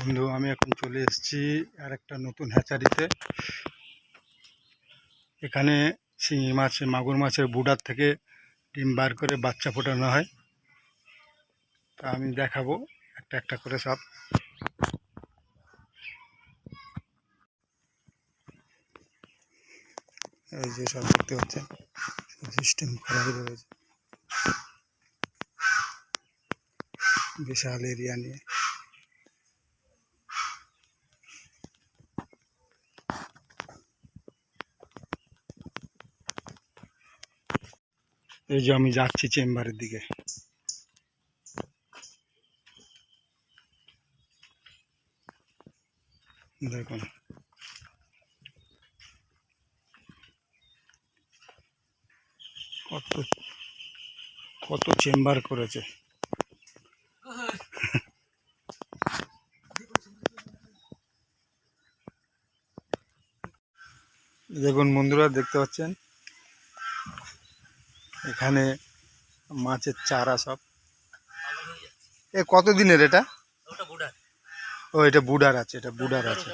বন্ধু, আমি এখন চলে এসেছি আর একটা নতুন হ্যাচারিতে এখানে শিঙি মাছ, মাগুর মাছের বুডার থেকে ডিম বার করে বাচ্চা ফোটানো হয়। তা আমি দেখাবো একটা একটা করে সব। এই যে সব দেখতে পাচ্ছেন সিস্টেম করা রয়েছে। বিশাল এরিয়া নিয়ে। এই যে আমি যাচ্ছি চেম্বারের দিকে। দেখুন। কত কত চেম্বার করেছে। দেখুন বন্ধুরা, দেখতে পাচ্ছেন? এখানে মাছের চারা সব। এ কত দিনের এটা ও এটা বুডার আছে এটা বুডার আছে।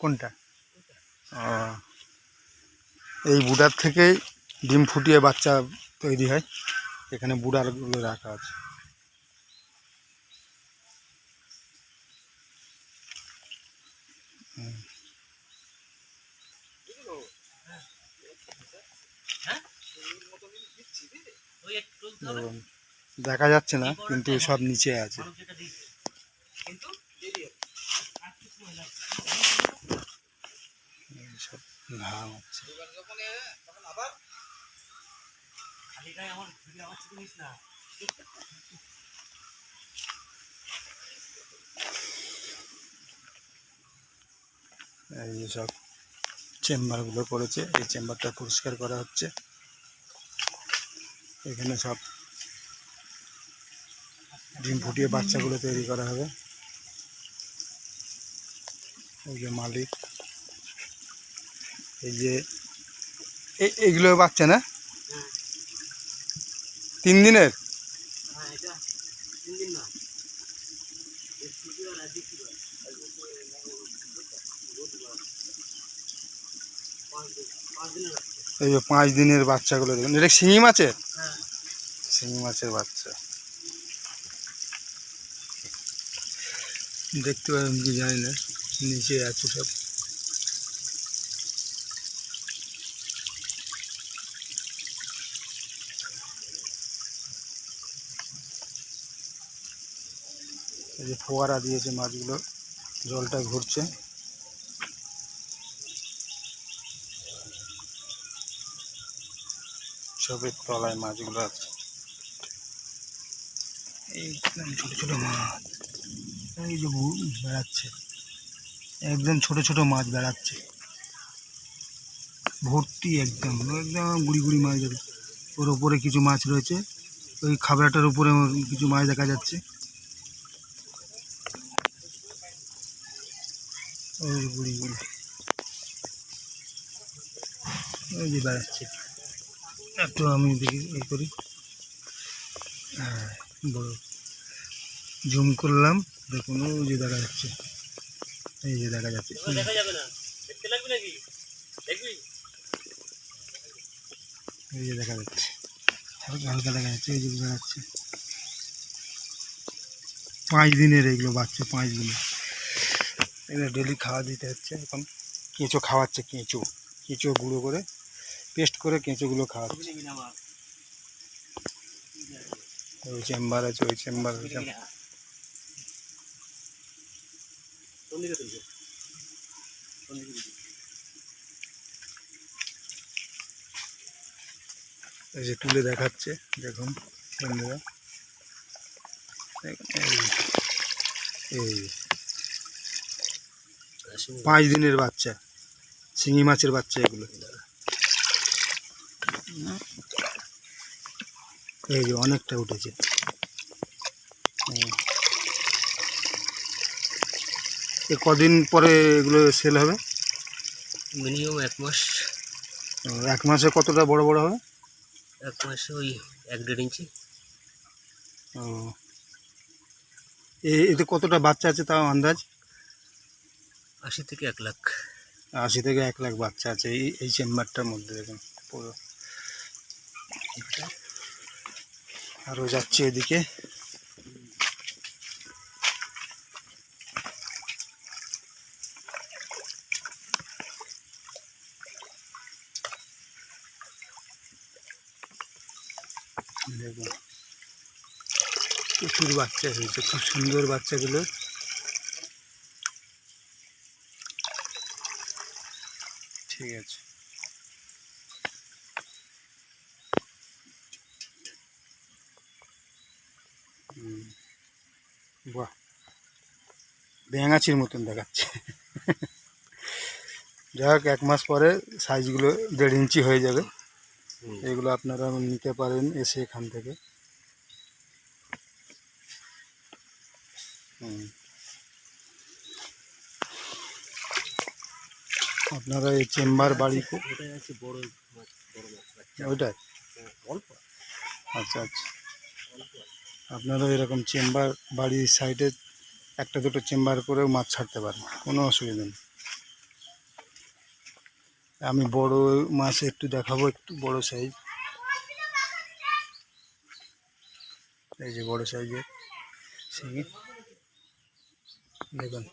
কোনটা? ও এই বুডার থেকেই ডিম ফুটিয়ে বাচ্চা তৈরি হয়। এখানে বুডারগুলো রাখা আছে। হুম। ওই একটু তুলতে হবে দেখুন, দেখা যাচ্ছে না, কিন্তু সব নিচে আছে। এই সব চেম্বারগুলো করেছে এই চেম্বারটা পরিষ্কার করা হচ্ছে। এখানে সব ডিম ফুটিয়ে বাচ্চাগুলো তৈরি করা হবে। এই যে মালিক, এই যে এ- এগুলো বাচ্চা না? হ্যাঁ তিন দিনের? হ্যাঁ এটা তিন দিন না। বৃহস্পতিবার আর বৃহস্পতিবার পাঁচ দিন পাঁচ দিনের রাখছে এই যে পাঁচ দিনের বাচ্চাগুলো দেখুন। এটা শিঙি মাছের? হ্যাঁ। শিঙি মাছের বাচ্চা। দেখতে পাবেন কি জানি না নিচে আছে সব। এই যে ফোয়ারা দিয়েছে মাছগুলো জলটা ঘুরছে। সবের তলায় মাছগুলো আছে। একদম ছোট ছোট মাছ। এই যে বেড়াচ্ছে। একদম ছোট ছোট মাছ বেড়াচ্ছে। ভর্তি একদম একদম গুড়ি গুড়ি মাছ যাবে ওর ওপরে কিছু মাছ রয়েছে। ওই খাবারটার উপরে কিছু মাছ দেখা যাচ্ছে। ওই গুড়ি গুড়ি। ওই যে বেড়াচ্ছে। একটু আমি দেখি এই করি। হ্যাঁ বড়। জুম করলাম দেখুন ওই যে দেখা যাচ্ছে। এই যে দেখা যাচ্ছে। এই যে দেখা যাচ্ছে। হালকা হালকা দেখা যাচ্ছে এই যে দেখা যাচ্ছে। পাঁচ দিনের এগুলো বাচ্চা পাঁচ দিনের। এগুলো ডেলি খাওয়া দিতে হচ্ছে এখন কেঁচো খাওয়াচ্ছে কেঁচো। কেঁচো গুঁড়ো করে পেস্ট করে কেঁচোগুলো খাওয়াচ্ছে। ওই চেম্বার আছে, ওই চেম্বার ওই এই যে তুলে দেখাচ্ছে, দেখুন, বন্ধুরা। এই। পাঁচ দিনের বাচ্চা, শিঙি মাছের বাচ্চা এগুলো। এই যে অনেকটা উঠেছে। কদিন পরে এগুলো সেল হবে? মিনিমাম এক মাস। এক মাসে কতটা বড় বড় হবে? এক মাসে ওই এক দেড় ইঞ্চি। ও। এতে কতটা বাচ্চা আছে তাও আন্দাজ? আশি থেকে এক লাখ। আশি থেকে এক লাখ বাচ্চা আছে এই এই চেম্বারটার মধ্যে দেখুন পুরো। আরও যাচ্ছে এদিকে। দেখুন প্রচুর বাচ্চা হয়েছে খুব সুন্দর বাচ্চাগুলো। ঠিক আছে। বাহ। ব্যাঙাচির মতন দেখাচ্ছে। যাই হোক এক মাস পরে সাইজগুলো দেড় ইঞ্চি হয়ে যাবে। এগুলো আপনারা নিতে পারেন এসে এখান থেকে। আপনারা এই চেম্বার বাড়ি ওইটাই? হ্যাঁ, আচ্ছা আচ্ছা। আপনারা এরকম চেম্বার, বাড়ির সাইডে একটা দুটো চেম্বার করেও মাছ ছাড়তে পারেন, কোনো অসুবিধা নেই। আমি বড় মাছ একটু দেখাবো, একটু বড় সাইজ। এই যে বড় সাইজের শিঙি দেখুন।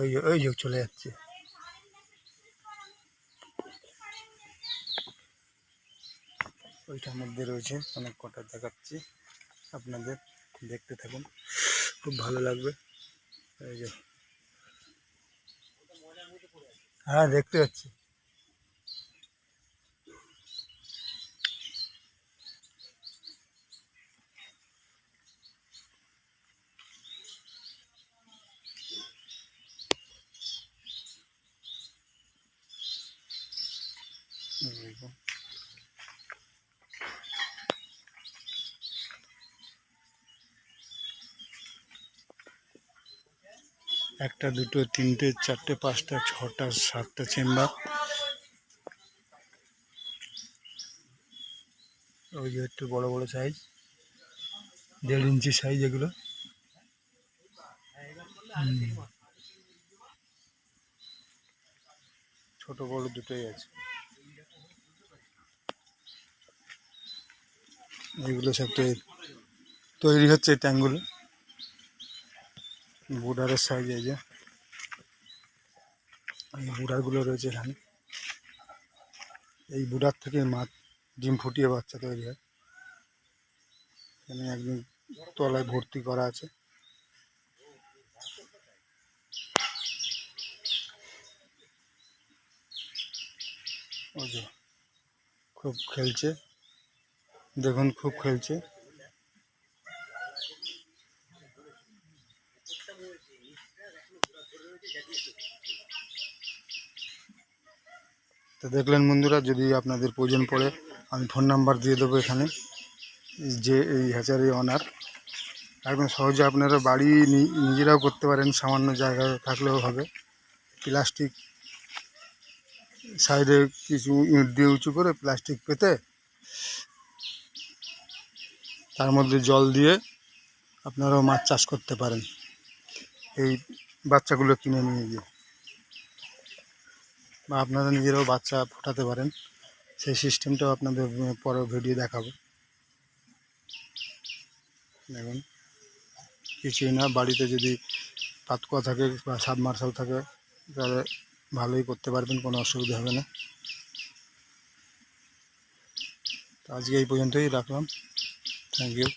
ওই ওই চলে যাচ্ছে। ওইটার মধ্যে রয়েছে অনেক কটা দেখাচ্ছি। আপনাদের দেখতে থাকুন। খুব ভালো লাগবে। এই যে। হ্যাঁ দেখতে পাচ্ছি এই দেখুন। একটা, দুটো, তিনটে, চারটে, পাঁচটা, ছটা, সাতটা চেম্বার ওই যে একটু বড় বড় সাইজ দেড় ইঞ্চি সাইজ এগুলো। ছোট, বড় দুটোই আছে। এগুলো সব তৈরি হচ্ছে ট্যাঙ্কগুলো বুডারের সাইজ এই যে, এই বুডারগুলো রয়েছে এখানে। এই বুডার থেকে মাছ ডিম ফুটিয়ে বাচ্চা তৈরি হয়। এখানে একদম তলায় ভর্তি করা আছে। যে খুব খেলছে। দেখুন, খুব খেলছে। তো দেখলেন বন্ধুরা, যদি আপনাদের প্রয়োজন পড়ে, আমি ফোন নাম্বার দিয়ে দেবো এখানে, যে এই হ্যাচারি অনার একদম সহজে আপনারা বাড়ি নিজেরাও করতে পারেন, সামান্য জায়গা থাকলেও হবে। প্লাস্টিক সাইডে কিছু ইট দিয়ে উঁচু করে প্লাস্টিক পেতে, তার মধ্যে জল দিয়ে আপনারাও মাছ চাষ করতে পারেন। এই বাচ্চাগুলো কিনে নিয়ে গিয়ে। বা আপনারা নিজেরাও বাচ্চা ফোটাতে পারেন সেই সিস্টেমটাও আপনাদের উম, পরে ভিডিও দেখাবো। দেখুন কিছুই না বাড়িতে যদি পাতকুয়া থাকে বা সাবমার্শাল থাকে তাহলে ভালোই করতে পারবেন কোনো অসুবিধা হবে না। আজকে এই পর্যন্তই রাখলাম। Thank you